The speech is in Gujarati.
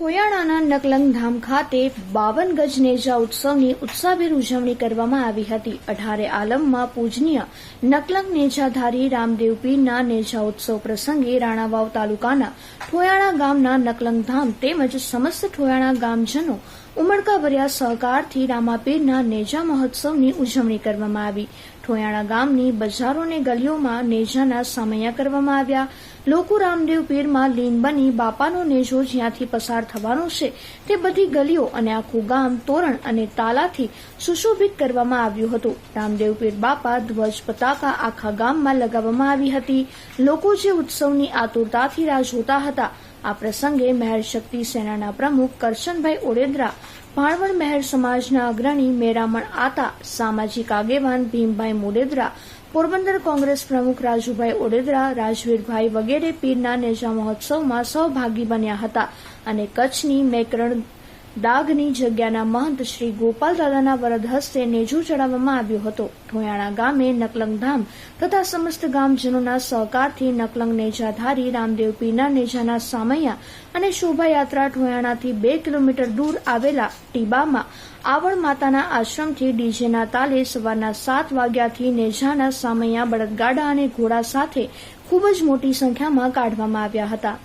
ઠોયાણાના નકલંગ ધામ ખાતે બાવન ગજ નેજા ઉત્સવની ઉત્સાહભેર ઉજવણી કરવામાં આવી હતી. અઢારે આલમમાં પૂજનીય નકલંગ નેજાધારી રામદેવ પીરના નેજા ઉત્સવ પ્રસંગે રાણાવાવ તાલુકાના ઠોયાણા ગામના નકલંગ ધામ તેમજ સમસ્ત ઠોયાણા ગામજનો ઉમળકાભર્યા સહકારથી રામાપીરના નેજા મહોત્સવની ઉજવણી કરવામાં આવી. ઠોયાણા ગામની બજારો અને ગલીઓમાં નેજાના સામૈયા કરવામાં આવ્યા. લોકો રામદેવ પીરમાં લીન બની બાપાનો નેજો જ્યાંથી પસાર થવાનો છે. તે બધી ગલીઓ અને આખું ગામ તોરણ અને તાલાથી સુશોભિત કરવામાં આવ્યું હતું. રામદેવ પીર બાપા ધ્વજ પતાકા આખા ગામમાં લગાવવામાં આવી હતી. લોકો જે ઉત્સવની આતુરતાથી રાહ જોતા હતા. આ પ્રસંગે મહેર શક્તિ સેનાના પ્રમુખ કરશનભાઈ ઓડેદરા ભાણવડ મહેર સમાજના અગ્રણી મેરામણ આતા, સામાજિક આગેવાન ભીમભાઈ મોડેદરા, પોરબંદર કોંગ્રેસ પ્રમુખ રાજુભાઈ ઓડેદરા, રાજવીરભાઈ વગેરે પીરના નેજા મહોત્સવમાં સહભાગી બન્યા હતા અને કચ્છની મેકરણ દાગની જગ્યાના મહંત શ્રી ગોપાલ દાદાના વરદ હસ્તે નેજો ચડાવવામાં આવ્યો હતો. ઢોયાણા ગામે નકલંગ ધામ તથા સમસ્ત ગામજનોના સહકારથી નકલંગ નેજાધારી રામદેવ પીના નેજાના સામૈયા અને શોભાયાત્રા ઢોયાણાથી બે કિલોમીટર દૂર આવેલા ટીબામાં આવળ માતાના આશ્રમથી ડીજેના તાલે સવારના સાત વાગ્યાથી નેજાના સામૈયા બળદગાડા અને ઘોડા સાથે ખૂબ જ મોટી સંખ્યામાં કાઢવામાં આવ્યા હતા.